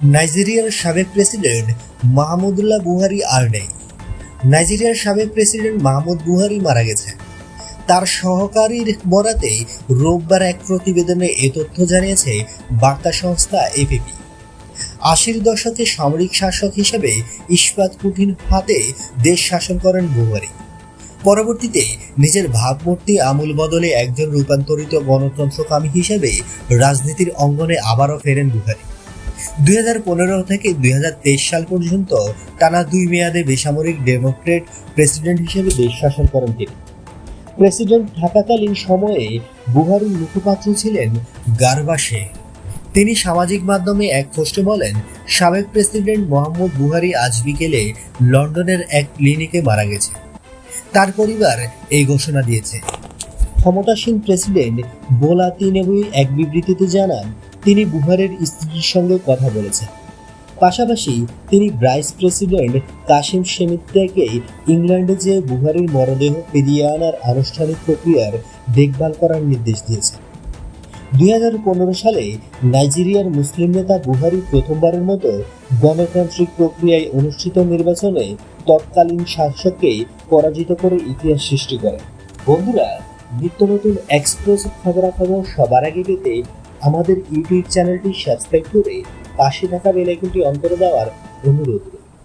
নাইজেরিয়ার সাবেক প্রেসিডেন্ট মাহমুদুল্লাহ বুহারি আর নেই। নাইজেরিয়ার সাবেক প্রেসিডেন্ট মাহমুদ বুহারি মারা গেছেন। তার সহকারীর বরাতে রোববার এক প্রতিবেদনে এ তথ্য জানিয়েছে বার্তা সংস্থা এপিপি। আশির দশকে সামরিক শাসক হিসেবে ইস্পাত কুঠিন হাতে দেশ শাসন করেন বুহারি। পরবর্তীতে নিজের ভাবমূর্তি আমূল বদলে একজন রূপান্তরিত গণতন্ত্রকামী হিসেবে রাজনীতির অঙ্গনে আবারও ফেরেন বুহারি। দুই হাজার পনেরো থেকে দুই সাল পর্যন্ত টানা দুই মেয়াদে বেসামরিক ডেমোক্রেট প্রেসিডেন্ট হিসেবে দেশ শাসন করেন তিনি। প্রেসিডেন্ট থাকাকালীন সময়ে বুহারির মুখপাত্র ছিলেন গারবাসে তিনি সামাজিক মাধ্যমে এক পোস্টে বলেন, সাবেক প্রেসিডেন্ট মোহাম্মদ বুহারি আজ বিকেলে লন্ডনের এক ক্লিনিকে মারা গেছে তার পরিবার এই ঘোষণা দিয়েছে। ক্ষমতাসীন প্রেসিডেন্ট বোলা তিনেবুই এক বিবৃতিতে জানান তিনি বুহারের স্ত্রীর সঙ্গে কথা বলেছেন। পাশাপাশি তিনি ভাইস প্রেসিডেন্ট কাশিম শেমিত্তাকে ইংল্যান্ডে যে বুহারির মরদেহ ফিরিয়ে আনার আনুষ্ঠানিক প্রক্রিয়ার দেখভাল করার নির্দেশ দিয়েছেন। দুই সালে নাইজেরিয়ার মুসলিম নেতা বুহারি প্রথমবারের মতো গণতান্ত্রিক প্রক্রিয়ায় অনুষ্ঠিত নির্বাচনে তৎকালীন শাসককে পরাজিত করে ইতিহাস সৃষ্টি করেন। বন্ধুরা, নিত্য নতুন এক্সক্লুসিভ খবরাখবর সবার আগে পেতে আমাদের ইউটিউব চ্যানেলটি সাবস্ক্রাইব করে পাশে থাকা বেল আইকনটি অন করে দেওয়ার অনুরোধ।